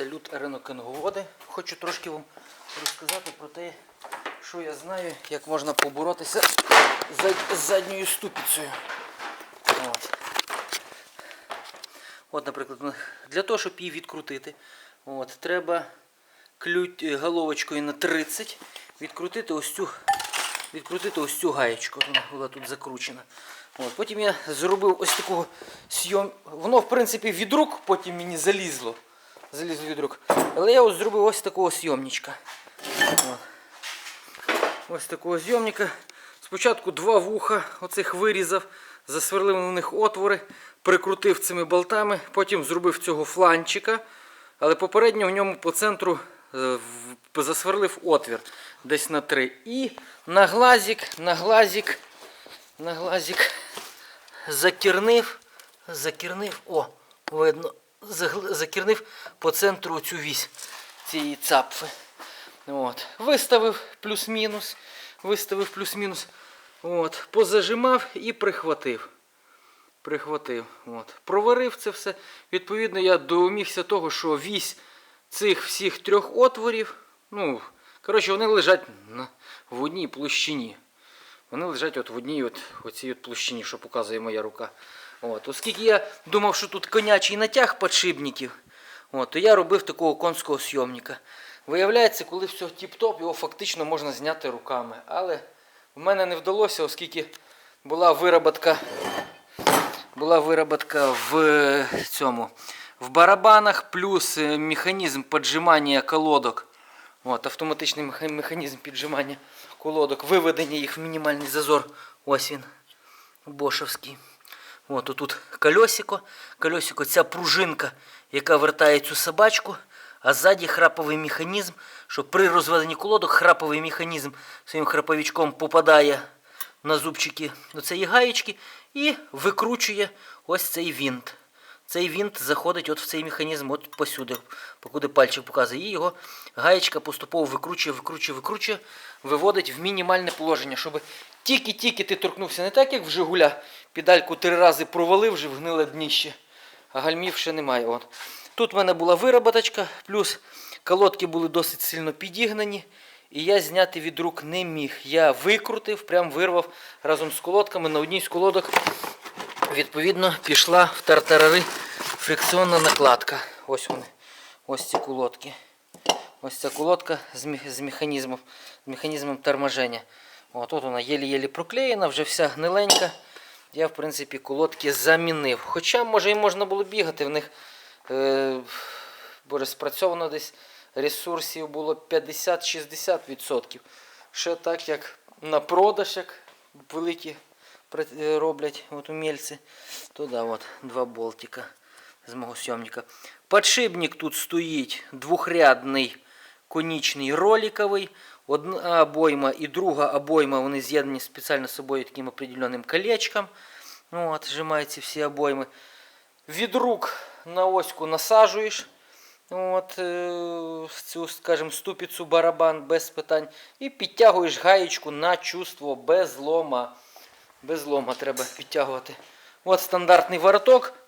Салют ринокинговоди. Хочу трошки вам розказати про те, що я знаю, як можна поборотися з задньою ступицею. От. От, наприклад, для того, щоб її відкрутити, от, треба клють е, головочкою на 30 відкрутити ось цю, відкрутити ось цю гаєчку. Вона була тут закручена. От, потім я зробив ось такого сйом. Воно, в принципі, від рук потім мені залізло. Залізло від рук. Але я ось зробив ось такого сйомничка. От. Ось такого зйомника. Спочатку два вуха оцих вирізав, засверлив на них отвори, прикрутив цими болтами, потім зробив цього фланчика, але попередньо в ньому по центру е, засверлив отвір десь на три. І на глазик, на глазик, на глазик закірнив, закірнив, о, видно, закірнив по центру цю вісь цієї цапфи. От. Виставив плюс-мінус. Виставив плюс-мінус. Позажимав і прихватив. Прихватив. От. Проварив це все. Відповідно, я домігся того, що вісь цих всіх трьох отворів. Ну, коротше, вони лежать на, в одній площині. Вони лежать от в одній от, оцій от площині, що показує моя рука. От. Оскільки я думав, що тут конячий натяг подшипників, от, то я робив такого конського сйомника. Виявляється, коли все тіп-топ, його фактично можна зняти руками. Але в мене не вдалося, оскільки була вироботка, була вироботка в е, цьому. В барабанах плюс е, механізм поджимання колодок. От, автоматичний механізм піджимання колодок, виведення їх в мінімальний зазор. Ось він. Бошевський. От тут колесико. Колесико ця пружинка, яка вертає цю собачку, а ззаді храповий механізм, що при розведенні колодок храповий механізм своїм храповичком попадає на зубчики цієї гаєчки і викручує ось цей винт. Цей винт заходить от в цей механізм, от посюди, покуди пальчик показує. І його гаєчка поступово викручує, викручує, викручує, виводить в мінімальне положення, щоб тільки-тільки ти торкнувся не так, як в Жигуля, педальку три рази провалив вже в гниле дніще, а гальмів ще немає. От. Тут в мене була вироботочка, плюс колодки були досить сильно підігнані. І я зняти від рук не міг. Я викрутив, прям вирвав разом з колодками. На одній з колодок Відповідно, пішла в тартарари фрикціонна накладка. Ось вони. Ось ці колодки. Ось ця колодка з, механізмом, з механізмом торможення. От, тут вона єлі-єлі проклеєна, вже вся гниленька. Я, в принципі, колодки замінив. Хоча, може, і можна було бігати, в них е, боже, спрацьовано десь ресурсів було 50-60%. Ще так, як на продаж, як великі е, роблять от умельці. То да, от два болтика з мого сйомника. Подшипник тут стоїть двохрядний конічний роликовий. Одна обойма і друга обойма вони з'єднані спеціально з собою таким определенним колечком. Ну, от, зжимаються всі обойми. Від рук на оську насаджуєш. От, е, цю, скажімо, ступицю барабан без питань. І підтягуєш гаєчку на чувство без лома. Без лома треба підтягувати. От стандартний вороток.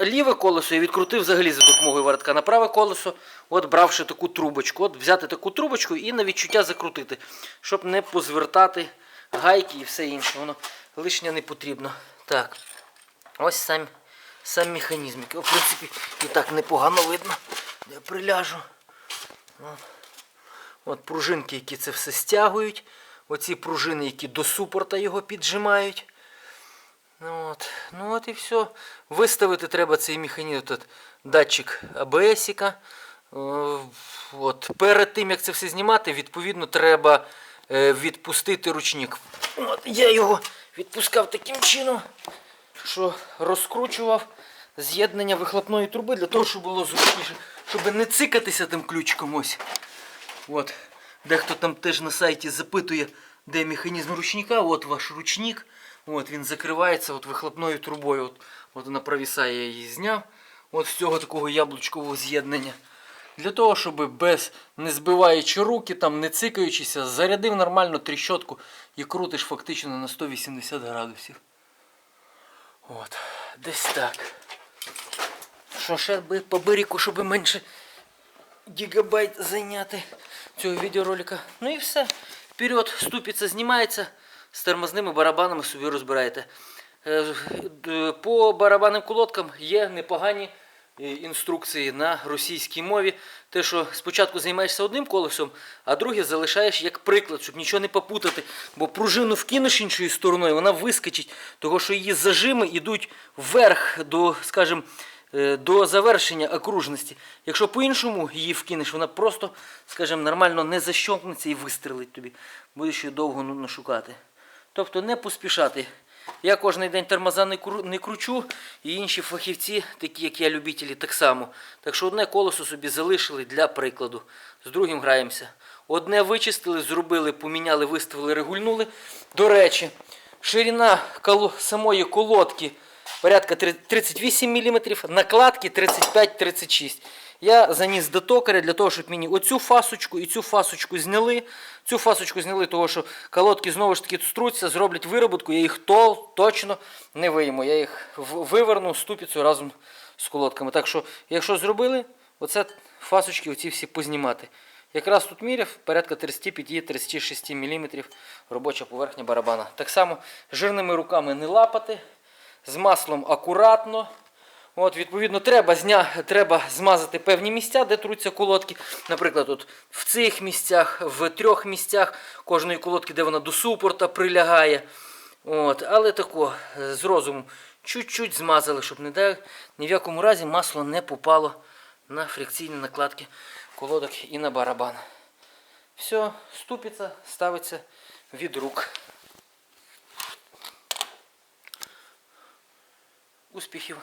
Ліве колесо я відкрутив взагалі за допомогою воротка. На праве колесо, от бравши таку трубочку. От взяти таку трубочку і на відчуття закрутити, щоб не позвертати гайки і все інше. Воно лишнє не потрібно. Так. Ось сам, сам механізм. який, В принципі, і так непогано видно. Я приляжу. От. От пружинки, які це все стягують. Оці пружини, які до супорта його піджимають. Ну от, ну от і все. Виставити треба цей механізм, тут датчик АБСіка. Е, От. Перед тим, як це все знімати, відповідно, треба е, відпустити ручник. От, я його відпускав таким чином, що розкручував з'єднання вихлопної труби для того, щоб було зручніше, щоб не цикатися тим ключиком ось. От. Дехто там теж на сайті запитує, де механізм ручника. От ваш ручник. От він закривається от вихлопною трубою. От, от вона провісає, її зняв. От з цього такого яблучкового з'єднання. Для того, щоб без не збиваючи руки, там, не цикаючися, зарядив нормально тріщотку і крутиш фактично на 180 градусів. От, десь так. Що ще би по берегу, щоб менше гігабайт зайняти цього відеоролика. Ну і все. Вперед, ступиця знімається, з тормозними барабанами собі розбираєте. Е, По барабанним колодкам є непогані е, інструкції на російській мові. Те, що спочатку займаєшся одним колесом, а друге залишаєш як приклад, щоб нічого не попутати. Бо пружину вкинеш іншою стороною, вона вискочить, того що її зажими йдуть вверх до, скажімо, е, до завершення окружності. Якщо по-іншому її вкинеш, вона просто, скажімо, нормально не защомкнеться і вистрелить тобі. Будеш її довго нудно шукати. Тобто не поспішати. Я кожен день тормоза не, кручу, і інші фахівці, такі як я, любителі, так само. Так що одне колесо собі залишили для прикладу. З другим граємося. Одне вичистили, зробили, поміняли, виставили, регульнули. До речі, ширина самої колодки порядка 38 мм, накладки 35-36 Я заніс до токаря для того, щоб мені оцю фасочку і цю фасочку зняли. Цю фасочку зняли, того що колодки знову ж таки струться, зроблять вироботку, я їх то, точно не вийму. Я їх виверну ступицю разом з колодками. Так що, якщо зробили, оце фасочки оці всі познімати. Якраз тут міряв порядка 35-36 мм робоча поверхня барабана. Так само жирними руками не лапати, з маслом акуратно. От, відповідно, треба, зня... треба змазати певні місця, де труться колодки. Наприклад, от в цих місцях, в трьох місцях кожної колодки, де вона до супорта прилягає. От, але тако, з розумом, чуть-чуть змазали, щоб не дай, ні в якому разі масло не попало на фрикційні накладки колодок і на барабан. Все, ступиця ставиться від рук. Успіхів!